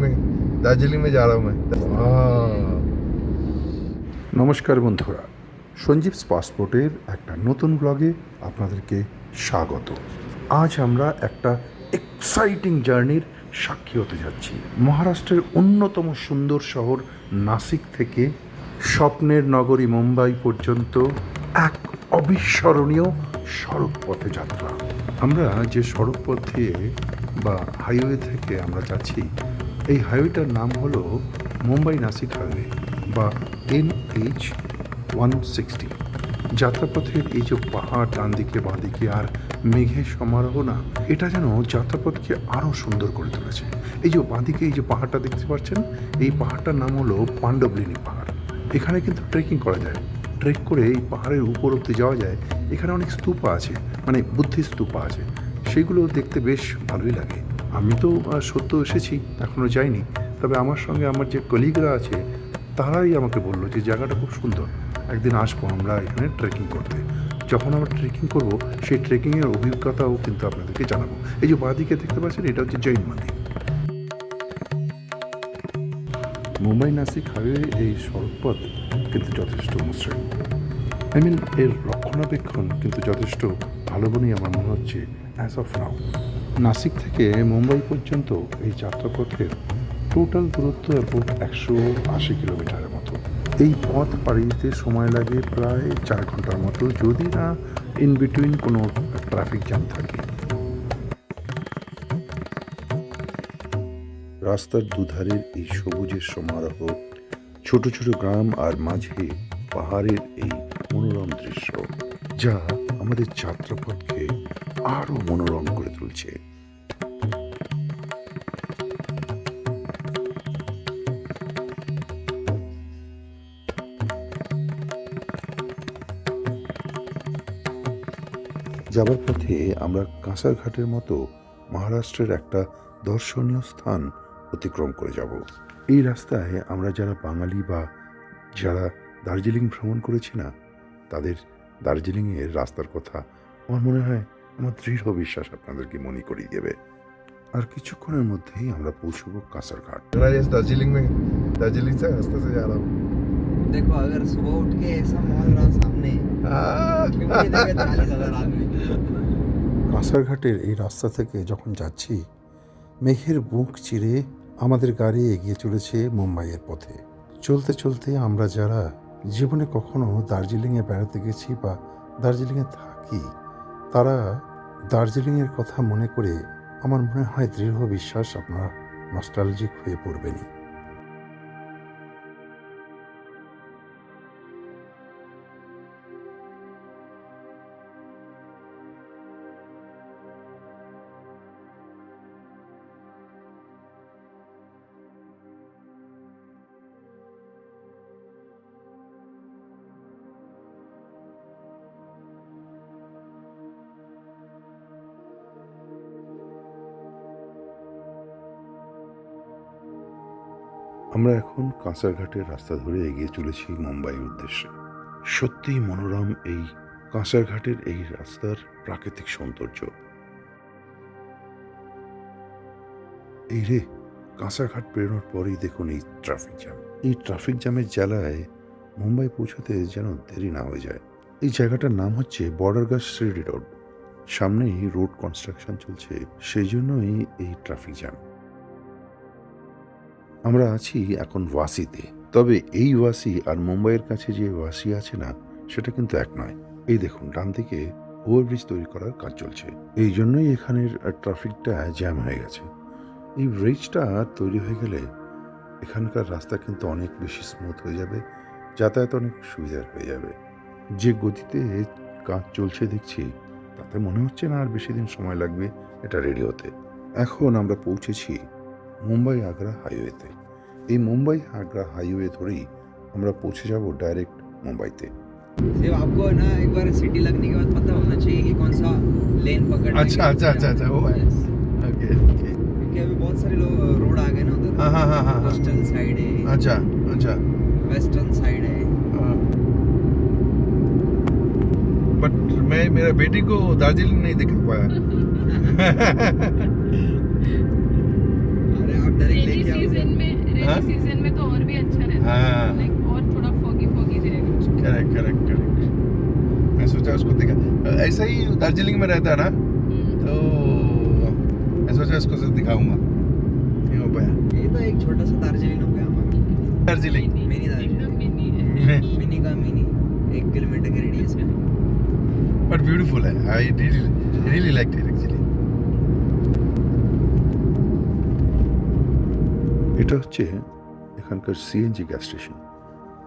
में दार्जिलिंग में जा रहा हूँ मैं নমস্কার বন্ধুরা সঞ্জীবস পাসপোর্টের একটা নতুন ব্লগে আপনাদেরকে স্বাগত আজ আমরা একটা এক্সাইটিং জার্নির সাক্ষী হতে যাচ্ছি মহারাষ্ট্রের অন্যতম সুন্দর শহর নাসিক থেকে স্বপ্নের নগরী মুম্বাই পর্যন্ত এক অবিস্মরণীয় সড়ক পথে যাত্রা আমরা যে সড়ক পথ দিয়ে বা হাইওয়ে থেকে আমরা যাচ্ছি এই হাইওয়েটার নাম হলো মুম্বাই নাসিক হাইওয়ে বা এন এইচ ওয়ান সিক্সটি যাত্রাপথের এই যে পাহাড় ডান দিকে বাঁ দিকে আর মেঘের সমারোহ না, এটা যেন যাত্রাপথকে আরও সুন্দর করে তুলেছে। এই যে বাঁদিকে এই যে পাহাড়টা দেখতে পাচ্ছেন, এই পাহাড়টার নাম হলো পাণ্ডবলিনী পাহাড়। এখানে কিন্তু ট্রেকিং করা যায়। ট্রেক করে এই পাহাড়ের উপর অব্দি যাওয়া যায়। এখানে অনেক স্তূপা আছে মানে বুদ্ধি স্তূপা আছে। সেগুলো দেখতে বেশ ভালোই লাগে। আমি তো সত্য এসেছি এখনও যাইনি। তবে আমার সঙ্গে আমার যে কলিগরা আছে, তারাই আমাকে বলল যে জায়গাটা খুব সুন্দর। একদিন আসব আমরা এখানে ট্রেকিং করতে। যখন আমরা ট্রেকিং করব, সেই ট্রেকিংয়ের অভিজ্ঞতাও কিন্তু আপনাদেরকে জানাব। এই যে বাঁদিকে দেখতে পাচ্ছেন, এটা হচ্ছে জৈন মন্দির। মুম্বাই নাসিক হাইওয়ে এই সড়কপথ কিন্তু যথেষ্ট মসৃণ আই মিন এর রক্ষণাবেক্ষণ কিন্তু যথেষ্ট ভালো বলেই আমার মনে হচ্ছে অ্যাজ অফ নাও নাসিক থেকে মুম্বাই পর্যন্ত এই যাত্রাপথের টোটাল দূরত্ব অ্যাবাউট একশো আশি কিলোমিটারের মতো। এই পথ পাড়ি দিতে সময় লাগে প্রায় চার ঘণ্টার মতো, যদি না ইন বিটুইন কোনো ট্রাফিক জ্যাম থাকে। রাস্তার দুধারের এই সবুজের সমারোহ, ছোট ছোট গ্রাম আর মাঝে পাহাড়ের এই মনোরম দৃশ্য, যা আমাদের যাত্রাপথকে আরও মনোরম করে তুলছে। যাবার পথে আমরা কাঁসারঘাটের মতো মহারাষ্ট্রের একটা দর্শনীয় স্থান অতিক্রম করে যাব। এই রাস্তায় আমরা যারা বাঙালি বা যারা দার্জিলিং ভ্রমণ করেছি না, তাদের দার্জিলিংয়ের রাস্তার কথা আমার মনে হয় আমার দৃঢ় বিশ্বাস আপনাদেরকে মনে করিয়ে দেবে আর কিছুক্ষণের মধ্যেই আমরা পৌঁছবো কাঁসারঘাট राजेश दार्जिलिंग में दार्जिलिंग से रास्ते से जा रहा हूँ देखो अगर सुबह उठ के ऐसा माहौल रहा सामने क्यों नहीं देखे चालीस हजार आदमी কাঁসারঘাটের এই রাস্তা থেকে যখন যাচ্ছি মেঘের বুক চিরে আমাদের গাড়ি এগিয়ে চলেছে মুম্বাইয়ের পথে চলতে চলতে আমরা যারা জীবনে কখনো দার্জিলিংয়ে বেড়াতে গেছি বা দার্জিলিংয়ে থাকি তারা দার্জিলিংয়ের কথা মনে করে আমার মনে হয় দৃঢ় বিশ্বাস আপনার নস্টালজিক হয়ে পড়বেনই আমরা এখন কাঁসারঘাটের রাস্তা ধরে এগিয়ে চলেছি মুম্বাইয়ের উদ্দেশ্যে। সত্যিই মনোরম এই কাঁসারঘাটের এই রাস্তার প্রাকৃতিক সৌন্দর্য। এই রে, কাঁসারঘাট পেরোনোর পরেই দেখুন এই ট্রাফিক জ্যাম এই ট্রাফিক জ্যামের জ্বালায় মুম্বাই পৌঁছাতে যেন দেরি না হয়ে যায়। এই জায়গাটার নাম হচ্ছে বর্ডারগাছ শিরডি রোড। সামনেই রোড কনস্ট্রাকশন চলছে, সেই জন্যই এই ট্রাফিক জ্যাম আমরা আছি এখন ওয়াসিতে। তবে এই ওয়াসি আর মুম্বাইয়ের কাছে যে ওয়াসি আছে না, সেটা কিন্তু এক নয়। এই দেখুন, ডান দিকে ওভারব্রিজ তৈরি করার কাজ চলছে। এই জন্যই এখানের ট্রাফিকটা জ্যাম হয়ে গেছে। এই ব্রিজটা তৈরি হয়ে গেলে এখানকার রাস্তা কিন্তু অনেক বেশি স্মুথ হয়ে যাবে, যাতায়াত অনেক সুবিধার হয়ে যাবে। যে গতিতে কাজ চলছে দেখছি, তাতে মনে হচ্ছে না আর বেশি দিন সময় লাগবে এটা রেডি হতে এখন আমরা পৌঁছেছি মুম্বাই আগ্রা হাইওয়েতে এই মুম্বাই আগ্রা হাইওয়ে ধরেই আমরা পৌঁছে যাব ডাইরেক্ট মুম্বাইতে सिर्फ आपको है ना एक बार सिटी लगने के बाद पता होना चाहिए कि कौन सा लेन पकड़ना अच्छा, अच्छा, अच्छा, अच्छा, वो है। ओके ओके क्योंकि अभी बहुत सारे लोग रोड आ गए ना उधर हाँ हाँ हाँ हाँ हाँ ईस्टर्न साइड है अच्छा अच्छा वेस्टर्न साइड है बट मैं मेरा बेटी को दार्जिलिंग नहीं दिखा पाया आप डॉक्टर लेके आओ सीज़न में हाँ? सीज़न में तो और भी अच्छा रहता हाँ। है। लाइक और थोड़ा फॉगी फॉगी रहेगा करेक्ट करेक्ट करेक्ट मैं सोचा उसको देखा। ऐसा ही दार्जिलिंग में रहता है ना? हम्म। तो मैं सोचा इसको से दिखाऊँगा। ये हो पाया ये तो एक छोटा सा दार्जिलिंग हो गया हमारा। Darjeeling. Mini mini Darjeeling. Mini. है मिनी का मिनी। एक किलोमीटर के रेडियस में। बट ब्यूटीफुल है। I really really like it actually এটা হচ্ছে এখানকার সিএনজি গ্যাস স্টেশন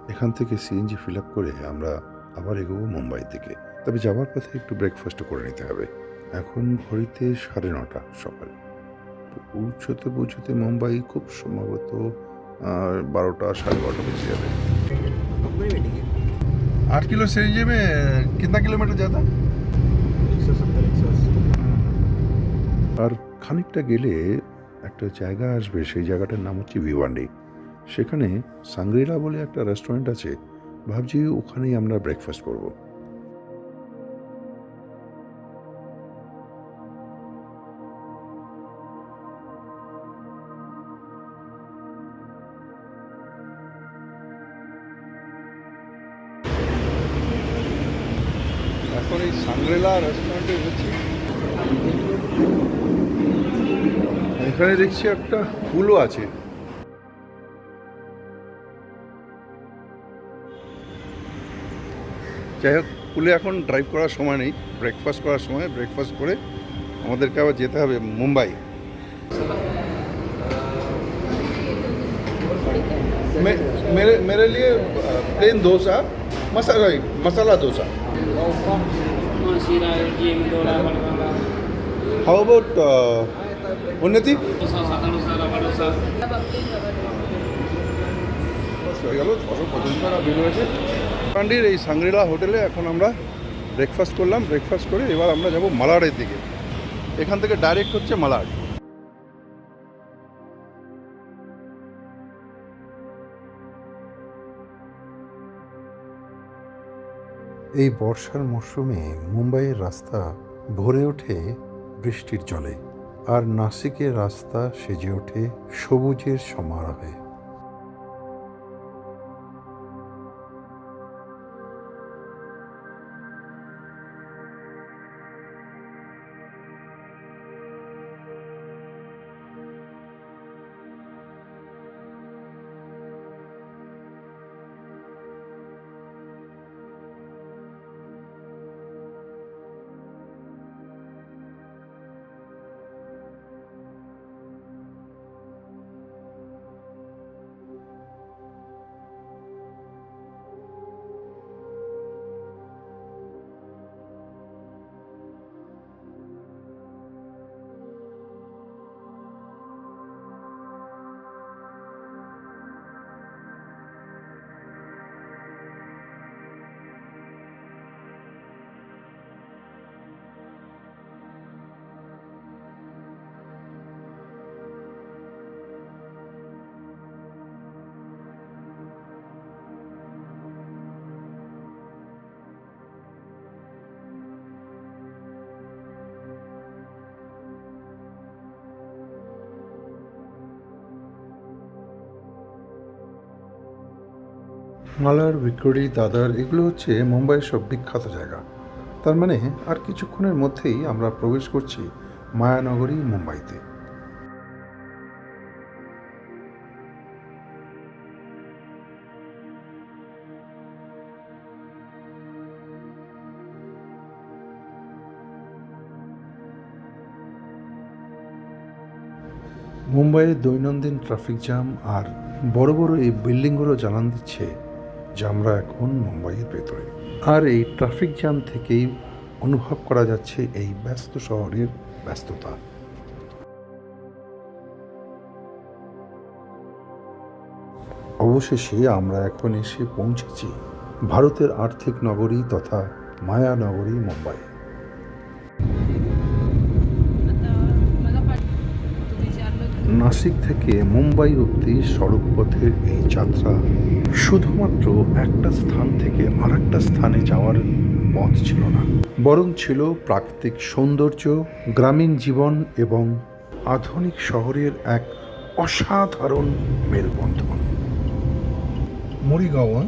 এখান থেকে সিএনজি ফিল আপ করে আমরা আবার এগোবো মুম্বাই থেকে তবে যাওয়ার পথে একটু ব্রেকফাস্টও করে নিতে হবে এখন ঘড়িতে সাড়ে নটা সকাল তো পৌঁছতে পৌঁছতে মুম্বাই খুব সম্ভবত আহ, বারোটা সাড়ে বারোটা বেজে যাবে कंपनी बैठेंगे आठ किलो सीएनजी में कितना किलोमीटर जाता एक सौ सत्तर एक सौ अस्सी আর খানিকটা গেলে একটা জায়গা আসবে, সেই জায়গাটার নাম হচ্ছে ভিওয়ান্ডি। সেখানে সাংগ্রিলা বলে একটা রেস্টুরেন্ট আছে। ভাবছি ওখানেই আমরা ব্রেকফাস্ট করব। দেখছি একটা পুলও আছে যাই হোক পুলে এখন ড্রাইভ করার সময় নেই ব্রেকফাস্ট করার সময় ব্রেকফাস্ট করে আমাদেরকে আবার যেতে হবে মুম্বাই मे- मेरे मेरे लिए plain dosa masala masala dosa Masira game dola balala. How about উন্নতি Dosa sata dosa পান্ডির এই সাংগ্রিলা হোটেলে এখন আমরা ব্রেকফাস্ট করলাম ব্রেকফাস্ট করে এবার আমরা যাব মালাডের দিকে। এখান থেকে ডাইরেক্ট হচ্ছে মালাড। এই বর্ষার মরশুমে মুম্বাইয়ের রাস্তা ভরে ওঠে বৃষ্টির জলে। আর নাসিকের রাস্তা সেজে ওঠে সবুজের সমারোহে। মালার ভিক্টোরি, দাদার এগুলো হচ্ছে মুম্বাইয়ের সব বিখ্যাত জায়গা। তার মানে আর কিছুক্ষণের মধ্যেই আমরা প্রবেশ করছি মায়ানগরী, মুম্বাইতে। মুম্বাইয়ের দৈনন্দিন ট্রাফিক জ্যাম আর বড় বড় এই বিল্ডিংগুলো জানান দিচ্ছে যে আমরা এখন মুম্বাইয়ের ভেতরে। আর এই ট্রাফিক জ্যাম থেকেই অনুভব করা যাচ্ছে এই ব্যস্ত শহরের ব্যস্ততা। অবশেষে আমরা এখন এসে পৌঁছেছি ভারতের আর্থিক নগরী তথা মায়ানগরী মুম্বাই। নাসিক থেকে মুম্বাই অব্দি সড়কপথের এই যাত্রা শুধুমাত্র একটা স্থান থেকে আরেকটা স্থানে যাওয়ার পথ ছিল না বরং ছিল প্রাকৃতিক সৌন্দর্য গ্রামীণ জীবন এবং আধুনিক শহরের এক অসাধারণ মেলবন্ধন মরিগাঁও হ্যাঁ?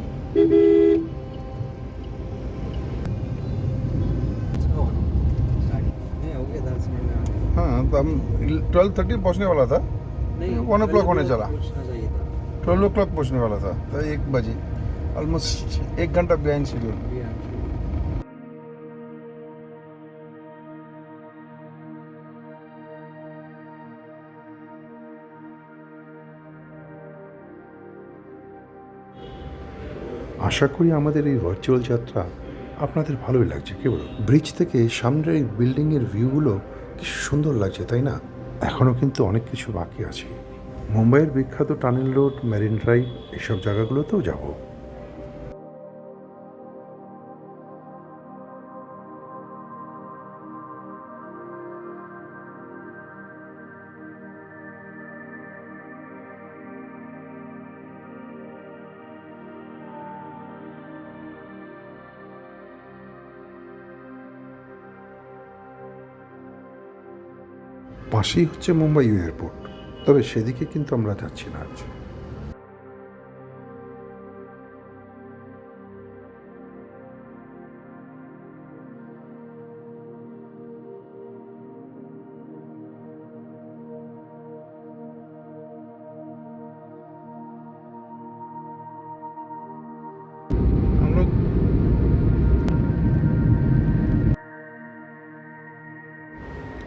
नहीं हो गया दस मिनट में हाँ तो हम ट्वेल्व थर्टी पहुँचने वाला था नहीं One o'clock होने चला। पूछना चाहिए था ट्वेल्व ओ क्लॉक पहुँचने वाला था तो एक बजे ऑलमोस्ट एक घंटा बिहाइंड शेड्यूल अभी आ- আশা করি আমাদের এই ভার্চুয়াল যাত্রা আপনাদের ভালোই লাগছে কেবল ব্রিজ থেকে সামনের এই বিল্ডিংয়ের ভিউগুলো কি সুন্দর লাগছে তাই না এখনও কিন্তু অনেক কিছু বাকি আছে মুম্বাইয়ের বিখ্যাত টানেল রোড মেরিন ড্রাইভ এসব জায়গাগুলোতেও যাব। পাশেই হচ্ছে মুম্বাই এয়ারপোর্ট। তবে সেদিকে কিন্তু আমরা যাচ্ছি না আজ।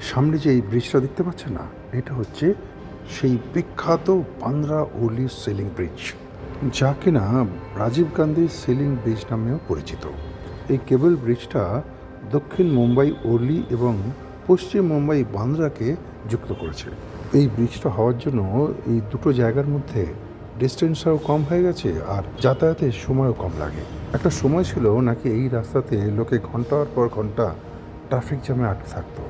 সামনে যে এই ব্রিজটা দেখতে পাচ্ছে না, এটা হচ্ছে সেই বিখ্যাত বান্দ্রা ওলি সেলিং ব্রিজ, যা কিনা রাজীব গান্ধী সেলিং ব্রিজ নামেও পরিচিত। এই কেবল ব্রিজটা দক্ষিণ মুম্বাই ওলি এবং পশ্চিম মুম্বাই বান্দ্রাকে যুক্ত করেছে। এই ব্রিজটা হওয়ার জন্য এই দুটো জায়গার মধ্যে ডিস্টেন্সটাও কম হয়ে গেছে আর যাতায়াতের সময়ও কম লাগে। একটা সময় ছিল নাকি এই রাস্তাতে লোকে ঘণ্টার পর ঘণ্টা ট্রাফিক জ্যামে আটকে থাকতো।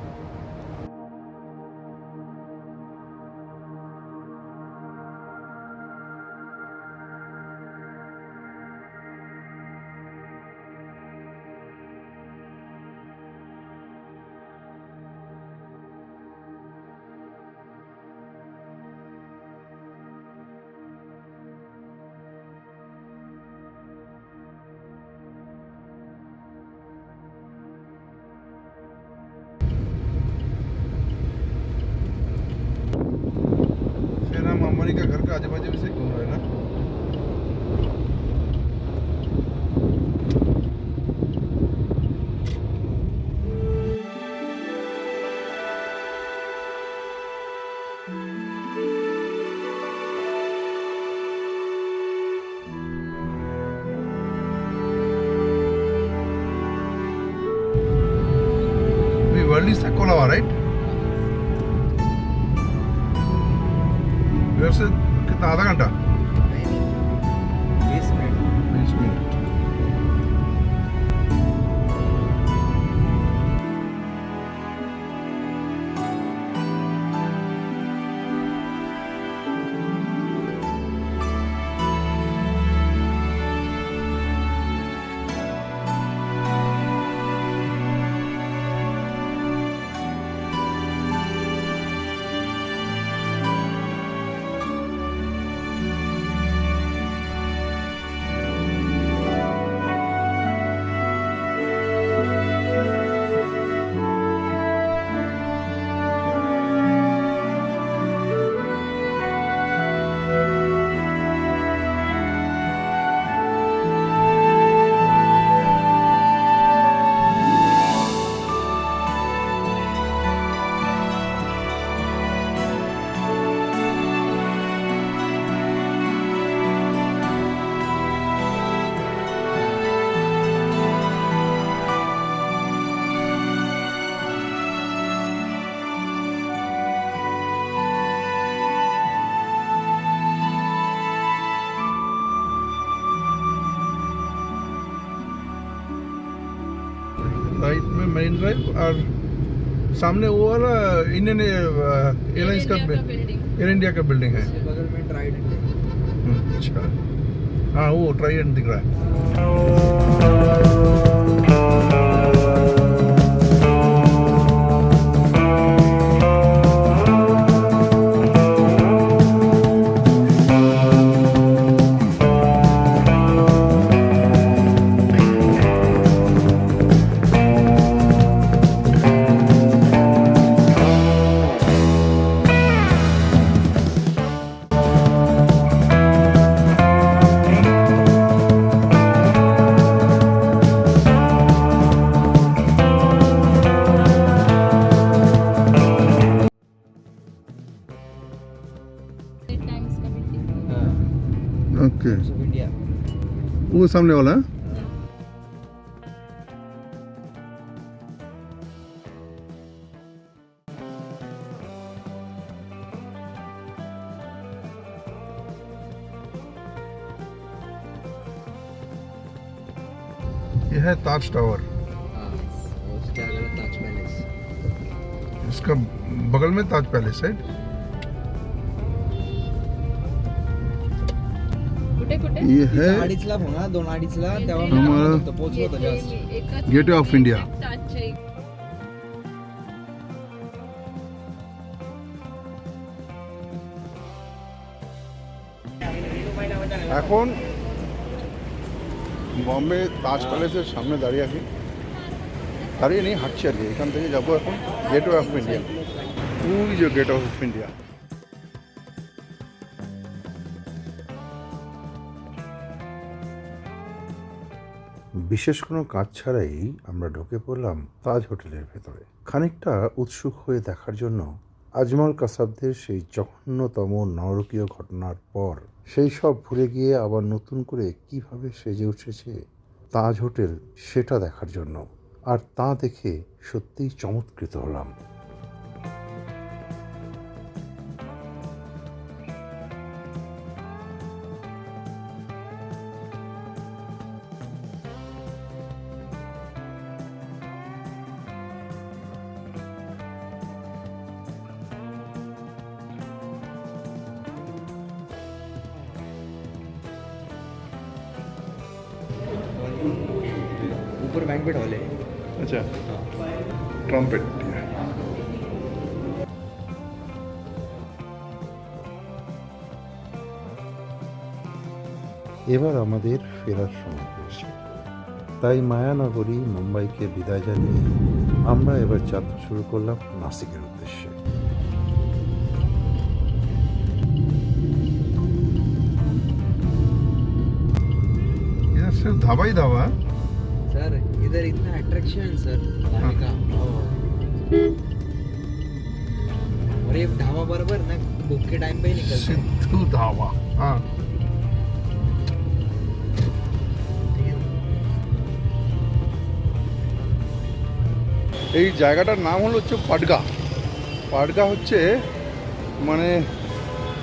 আজে বাজে বেশি ঘুম হয় right? Where's? നാഥ കണ്ട मरीन ड्राइव और सामने वो वाला इंडियन एयरलाइंस का इंडिया का एयर इंडिया का बिल्डिंग है। बगल में ट्राइडेंट अच्छा। हाँ वो ट्राइडेंट दिख रहा है। वो सामने वाला है? ये है ताज टावर। हाँ इसका बगल में ताज पैलेस है होतो जस्ट एकच गेटवे ऑफ इंडिया ताजच्या एक- এখন বম্বে তাজ প্যালেসের সামনে দাঁড়িয়ে আছি দাঁড়িয়ে নেই হাঁটছি আর কি এখান থেকে যাবো এখন গেটওয়ে অফ ইন্ডিয়া ওই যে গেট অফ ইন্ডিয়া বিশেষ কোনো কাজ ছাড়াই আমরা ঢুকে পড়লাম তাজ হোটেলের ভেতরে। খানিকটা উৎসুক হয়ে দেখার জন্য আজমল কাসাবদের সেই জঘন্যতম নরকীয় ঘটনার পর সেই সব ভুলে গিয়ে আবার নতুন করে কীভাবে সেজে উঠেছে তাজ হোটেল সেটা দেখার জন্য। আর তা দেখে সত্যিই চমৎকৃত হলাম। এবার আমাদের ফেরার সময় হয়েছে তাই মায়ানগরী মুম্বাইকে বিদায় জানিয়ে আমরা এবার যাত্রা শুরু করলাম নাসিকের উদ্দেশ্যে इधर सिर्फ धाबा ही धाबा है सर इधर इतना अट्रैक्शन सर खाने का और ये ढाबा बराबर ना भूख के टाइम पे ही निकलता है सिद्धू धाबा हाँ এই জায়গাটার নাম হলো হচ্ছে পাটগা। পাটগা হচ্ছে মানে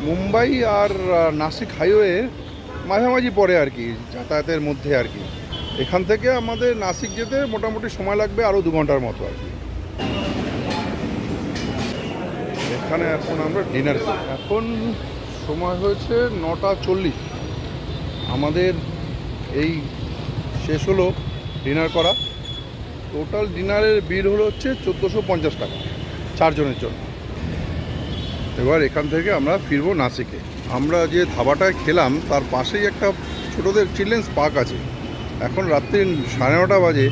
মুম্বাই আর নাসিক হাইওয়ে মাঝামাঝি পড়ে আর কি, যাতায়াতের মধ্যে আর কি। এখান থেকে আমাদের নাসিক যেতে মোটামুটি সময় লাগবে আরও দু ঘণ্টার মতো আর কি। এখানে এখন আমরা ডিনার এখন সময় হয়েছে নটা চল্লিশ। আমাদের এই শেষ হলো ডিনার করা। টোটাল ডিনারের বিল হলো হচ্ছে চোদ্দোশো পঞ্চাশ টাকা চারজনের জন্য। এবার এখান থেকে আমরা ফিরবো নাসিকে। আমরা যে ধাবাটায় খেলাম, তার পাশেই একটা ছোটোদের চিলড্রেন্স পার্ক আছে। এখন রাত্রি সাড়ে নটা বাজে।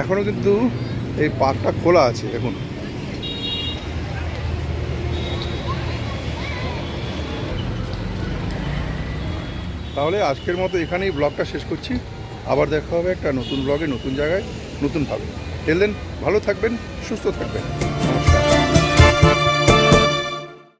এখনও কিন্তু এই পার্কটা খোলা আছে এখন তাহলে আজকের মতো এখানেই ব্লগটা শেষ করছি। আবার দেখা হবে একটা নতুন ব্লগে, নতুন জায়গায়। নতুনভাবে। এলেন ভালো থাকবেন সুস্থ থাকবেন।